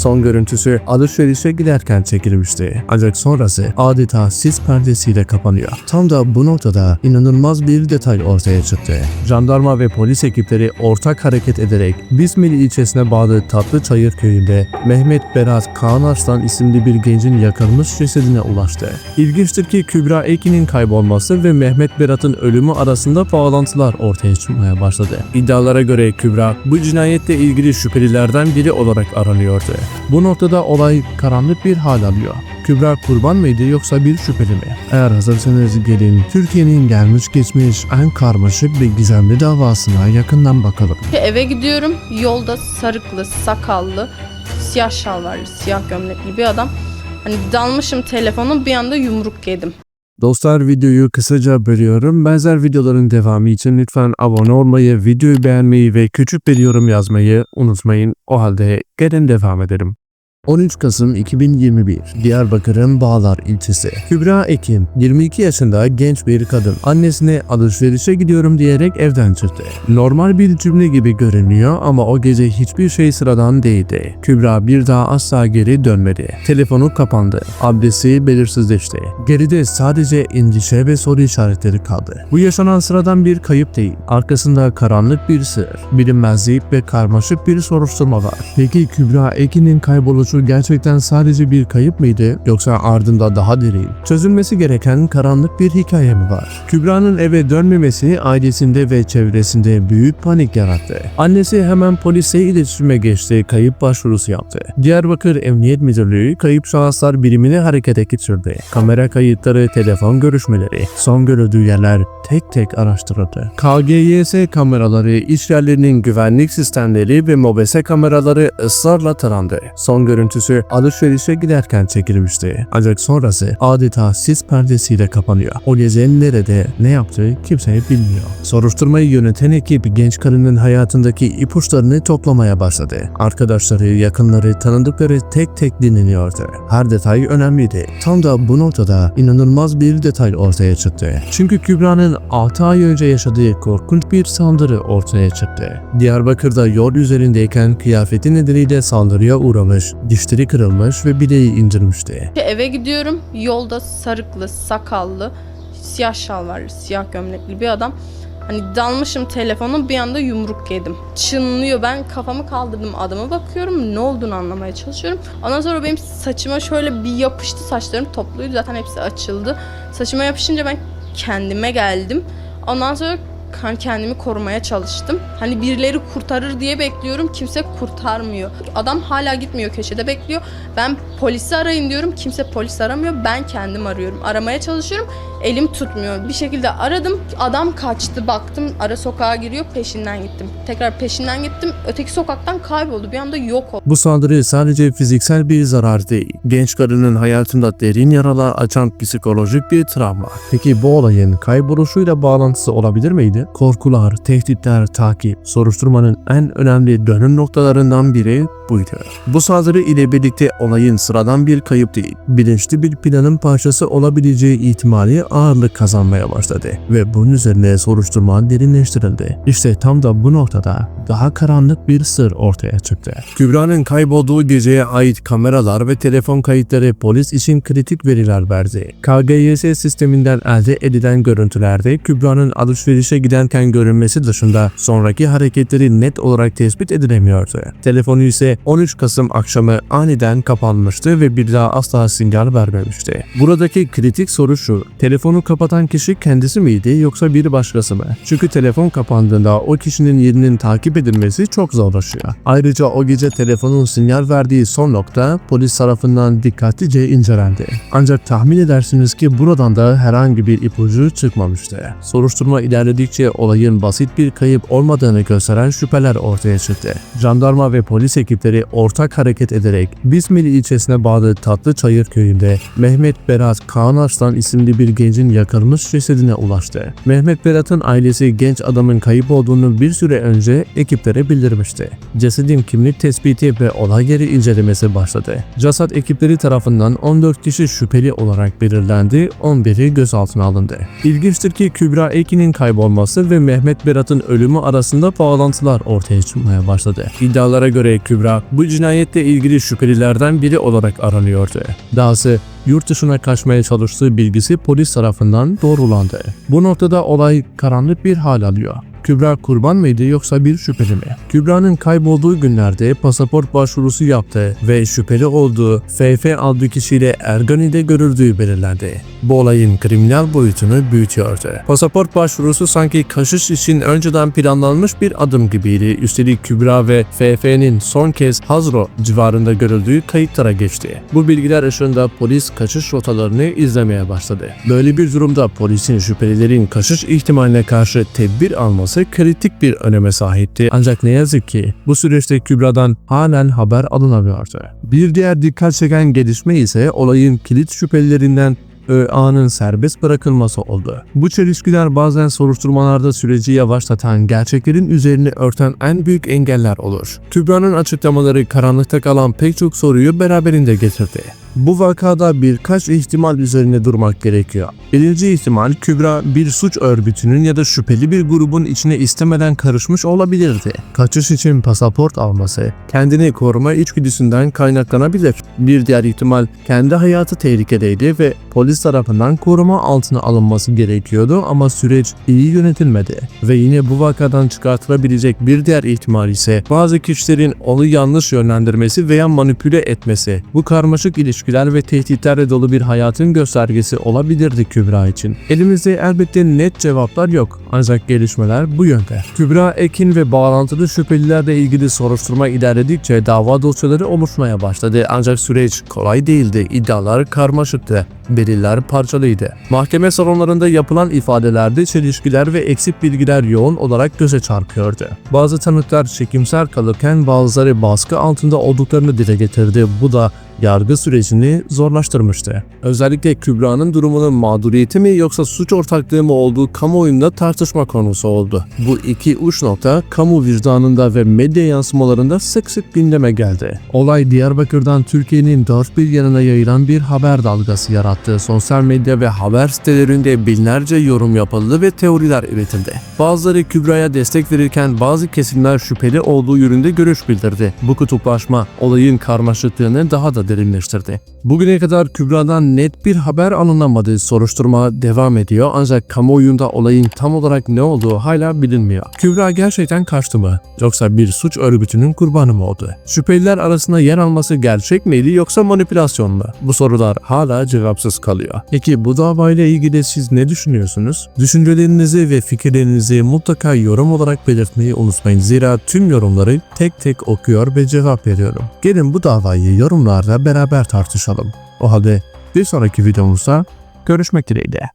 Son görüntüsü alışverişe giderken çekilmişti. Ancak sonrası adeta sis perdesiyle kapanıyor. Tam da bu noktada inanılmaz bir detay ortaya çıktı. Jandarma ve polis ekipleri ortak hareket ederek Bismil ilçesine bağlı Tatlıçayır köyünde Mehmet Berat Kaan Arslan isimli bir gencin yakılmış cesedine ulaştı. İlginçtir ki Kübra Ekin'in kaybolması ve Mehmet Berat'ın ölümü arasında bağlantılar ortaya çıkmaya başladı. İddialara göre Kübra bu cinayetle ilgili şüphelilerden biri olarak aranıyordu. Bu noktada olay karanlık bir hal alıyor. Kübra kurban mıydı yoksa bir şüpheli mi? Eğer hazırsanız gelin Türkiye'nin gelmiş geçmiş en karmaşık ve gizemli davasına yakından bakalım. Eve gidiyorum. Yolda sarıklı, sakallı, siyah şalvarlı, siyah gömlekli bir adam. Hani dalmışım telefonu bir anda yumruk yedim. Dostlar videoyu kısaca bölüyorum. Benzer videoların devamı için lütfen abone olmayı, videoyu beğenmeyi ve küçük bir yorum yazmayı unutmayın. O halde gelin devam edelim. 13 Kasım 2021 Diyarbakır'ın Bağlar ilçesi. Kübra Ekin 22 yaşında genç bir kadın. Annesine alışverişe gidiyorum diyerek evden çıktı. Normal bir cümle gibi görünüyor ama o gece hiçbir şey sıradan değildi. Kübra bir daha asla geri dönmedi. Telefonu kapandı. Adresi belirsizleşti. Geride sadece endişe ve soru işaretleri kaldı. Bu yaşanan sıradan bir kayıp değil. Arkasında karanlık bir sır, bilinmezlik ve karmaşık bir soruşturma var. Peki Kübra Ekin'in kayboluşu gerçekten sadece bir kayıp mıydı yoksa ardında daha derin, çözülmesi gereken karanlık bir hikaye mi var? Kübra'nın eve dönmemesi ailesinde ve çevresinde büyük panik yarattı. Annesi hemen polise iletişime geçti, kayıp başvurusu yaptı. Diyarbakır Emniyet Müdürlüğü kayıp şahıslar birimini harekete geçirdi. Kamera kayıtları, telefon görüşmeleri, son görüldüğü yerler tek tek araştırıldı. KGYS kameraları, iş yerlerinin güvenlik sistemleri ve mobese kameraları ısrarla tarandı. Son görüntüsü alışverişe giderken çekilmişti. Ancak sonrası adeta sis perdesiyle kapanıyor. O gece nerede, ne yaptığı kimse bilmiyor. Soruşturmayı yöneten ekip genç kadının hayatındaki ipuçlarını toplamaya başladı. Arkadaşları, yakınları, tanıdıkları tek tek dinleniyordu. Her detay önemliydi. Tam da bu noktada inanılmaz bir detay ortaya çıktı. Çünkü Kübra'nın 6 ay önce yaşadığı korkunç bir saldırı ortaya çıktı. Diyarbakır'da yol üzerindeyken kıyafeti nedeniyle saldırıya uğramış, dişleri kırılmış ve bileği indirmişti. Eve gidiyorum. Yolda sarıklı, sakallı, siyah şalvarlı, siyah gömlekli bir adam. Hani dalmışım telefonu bir anda yumruk yedim. Çınlıyor ben kafamı kaldırdım adama bakıyorum ne olduğunu anlamaya çalışıyorum. Ondan sonra benim saçıma şöyle bir yapıştı saçlarım topluydu zaten hepsi açıldı. Saçıma yapışınca ben kendime geldim. Ondan sonra kendimi korumaya çalıştım. Hani birileri kurtarır diye bekliyorum. Kimse kurtarmıyor. Adam hala gitmiyor köşede bekliyor. Ben polisi arayın diyorum. Kimse polis aramıyor. Ben kendim arıyorum. Aramaya çalışıyorum. Elim tutmuyor. Bir şekilde aradım. Adam kaçtı. Baktım ara sokağa giriyor. Peşinden gittim. Tekrar peşinden gittim. Öteki sokaktan kayboldu. Bir anda yok oldu. Bu saldırı sadece fiziksel bir zarar değil. Genç kadının hayatında derin yaralar açan psikolojik bir travma. Peki bu olayın kayboluşuyla bağlantısı olabilir miydi? Korkular, tehditler, takip, soruşturmanın en önemli dönüm noktalarından biri buydu. Bu saldırı ile birlikte olayın sıradan bir kayıp değil, bilinçli bir planın parçası olabileceği ihtimali ağırlık kazanmaya başladı ve bunun üzerine soruşturma derinleştirildi. İşte tam da bu noktada daha karanlık bir sır ortaya çıktı. Kübra'nın kaybolduğu geceye ait kameralar ve telefon kayıtları polis için kritik veriler verdi. KGYS sisteminden elde edilen görüntülerde Kübra'nın alışverişe giderken görünmesi dışında sonraki hareketleri net olarak tespit edilemiyordu. Telefonu ise 13 Kasım akşamı aniden kapanmıştı ve bir daha asla sinyal vermemişti. Buradaki kritik soru şu, telefonu kapatan kişi kendisi miydi yoksa bir başkası mı? Çünkü telefon kapandığında o kişinin yerinin takip edilmesi çok zorlaşıyor. Ayrıca o gece telefonun sinyal verdiği son nokta polis tarafından dikkatlice incelendi. Ancak tahmin edersiniz ki buradan da herhangi bir ipucu çıkmamıştı. Soruşturma ilerledikçe olayın basit bir kayıp olmadığını gösteren şüpheler ortaya çıktı. Jandarma ve polis ekipleri ortak hareket ederek Bismil ilçesine bağlı Tatlıçayır köyünde Mehmet Berat Kaan Arslan isimli bir genç gencin yakılmış cesedine ulaştı. Mehmet Berat'ın ailesi genç adamın kayıp olduğunu bir süre önce ekiplere bildirmişti. Cesedin kimlik tespiti ve olay yeri incelemesi başladı. Casat ekipleri tarafından 14 kişi şüpheli olarak belirlendi, 11'i gözaltına alındı. İlginçtir ki Kübra Ekin'in kaybolması ve Mehmet Berat'ın ölümü arasında bağlantılar ortaya çıkmaya başladı. İddialara göre Kübra bu cinayette ilgili şüphelilerden biri olarak aranıyordu. Dahası yurt dışına kaçmaya çalıştığı bilgisi polis tarafından doğrulandı. Bu noktada olay karanlık bir hal alıyor. Kübra kurban mıydı yoksa bir şüpheli mi? Kübra'nın kaybolduğu günlerde pasaport başvurusu yaptı ve şüpheli olduğu FF adlı kişiyle Ergani'de görüldüğü belirlendi. Bu olayın kriminal boyutunu büyütüyordu. Pasaport başvurusu sanki kaşış için önceden planlanmış bir adım gibiydi. Üstelik Kübra ve FF'nin son kez Hazro civarında görüldüğü kayıtlara geçti. Bu bilgiler ışığında polis kaçış rotalarını izlemeye başladı. Böyle bir durumda polisin şüphelilerin kaçış ihtimaline karşı tedbir alması kritik bir öneme sahipti. Ancak ne yazık ki bu süreçte Kübra'dan halen haber alınamıyordu. Bir diğer dikkat çeken gelişme ise olayın kilit şüphelilerinden ÖA'nın serbest bırakılması oldu. Bu çelişkiler bazen soruşturmalarda süreci yavaşlatan, gerçeklerin üzerini örten en büyük engeller olur. Kübra'nın açıklamaları karanlıkta kalan pek çok soruyu beraberinde getirdi. Bu vakada birkaç ihtimal üzerine durmak gerekiyor. Birinci ihtimal Kübra bir suç örgütünün ya da şüpheli bir grubun içine istemeden karışmış olabilirdi. Kaçış için pasaport alması, kendini koruma içgüdüsünden kaynaklanabilir. Bir diğer ihtimal kendi hayatı tehlikedeydi ve polis tarafından koruma altına alınması gerekiyordu ama süreç iyi yönetilmedi. Ve yine bu vakadan çıkartılabilecek bir diğer ihtimal ise bazı kişilerin onu yanlış yönlendirmesi veya manipüle etmesi. Bu karmaşık ilişkiler ve tehditlerle dolu bir hayatın göstergesi olabilirdi Kübra için. Elimizde elbette net cevaplar yok ancak gelişmeler bu yönde. Kübra Ekin ve bağlantılı şüphelilerle ilgili soruşturma ilerledikçe dava dosyaları oluşmaya başladı ancak süreç kolay değildi. İddialar karmaşıktı. Deliller parçalıydı. Mahkeme salonlarında yapılan ifadelerde çelişkiler ve eksik bilgiler yoğun olarak göze çarpıyordu. Bazı tanıklar çekimser kalırken bazıları baskı altında olduklarını dile getirdi. Bu da yargı sürecini zorlaştırmıştı. Özellikle Kübra'nın durumunun mağduriyeti mi yoksa suç ortaklığı mı olduğu kamuoyunda tartışma konusu oldu. Bu iki uç nokta kamu vicdanında ve medya yansımalarında sık sık gündeme geldi. Olay Diyarbakır'dan Türkiye'nin dört bir yanına yayılan bir haber dalgası yarattı. Sosyal medya ve haber sitelerinde binlerce yorum yapıldı ve teoriler üretildi. Bazıları Kübra'ya destek verirken bazı kesimler şüpheli olduğu yönünde görüş bildirdi. Bu kutuplaşma olayın karmaşıklığını daha da derinleştirdi. Bugüne kadar Kübra'dan net bir haber alınamadı. Soruşturma devam ediyor ancak kamuoyunda olayın tam olarak ne olduğu hala bilinmiyor. Kübra gerçekten kaçtı mı? Yoksa bir suç örgütünün kurbanı mı oldu? Şüpheliler arasında yer alması gerçek miydi yoksa manipülasyon mu? Bu sorular hala cevapsız kalıyor. Peki bu davayla ilgili siz ne düşünüyorsunuz? Düşüncelerinizi ve fikirlerinizi mutlaka yorum olarak belirtmeyi unutmayın. Zira tüm yorumları tek tek okuyor ve cevap veriyorum. Gelin bu davayı yorumlarda beraber tartışalım. O halde bir sonraki videomuzda görüşmek dileğiyle.